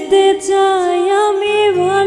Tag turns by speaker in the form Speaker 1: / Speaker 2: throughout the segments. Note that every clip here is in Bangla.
Speaker 1: যেতে চাই আমি ভাই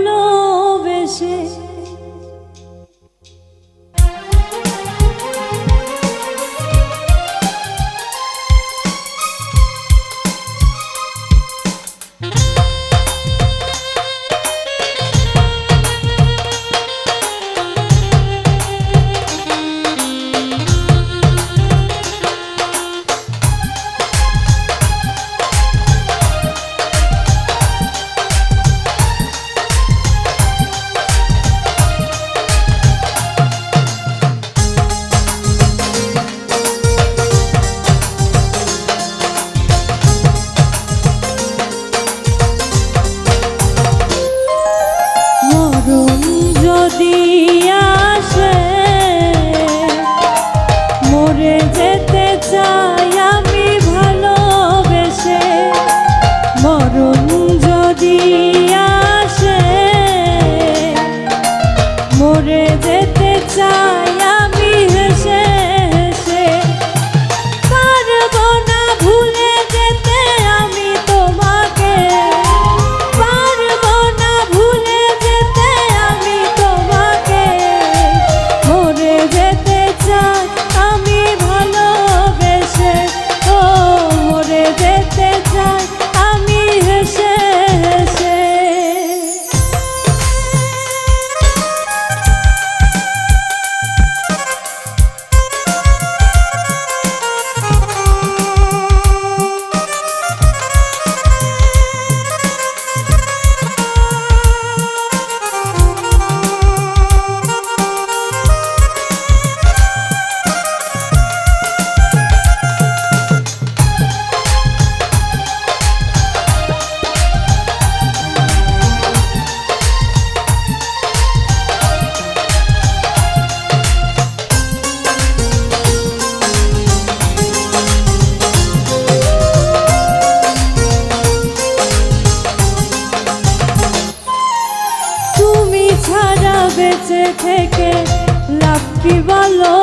Speaker 1: কি বলো?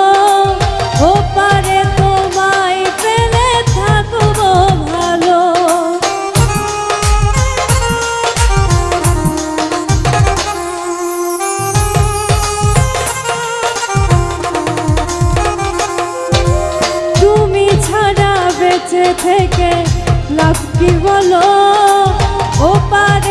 Speaker 1: ও পারে তোমায় পেলে থাকব ভালো। তুমি ছাড়া বেঁচে থেকে লাভ কি বলো? ও পারে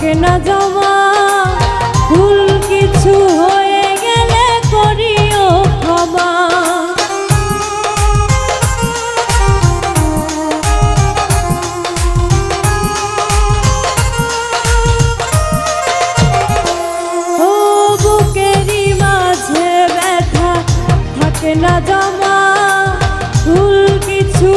Speaker 1: থাকে না জমা। ভুল কিছু হয়ে গেলে করিও ক্ষমা। ও বুকেরই মাঝে কিছু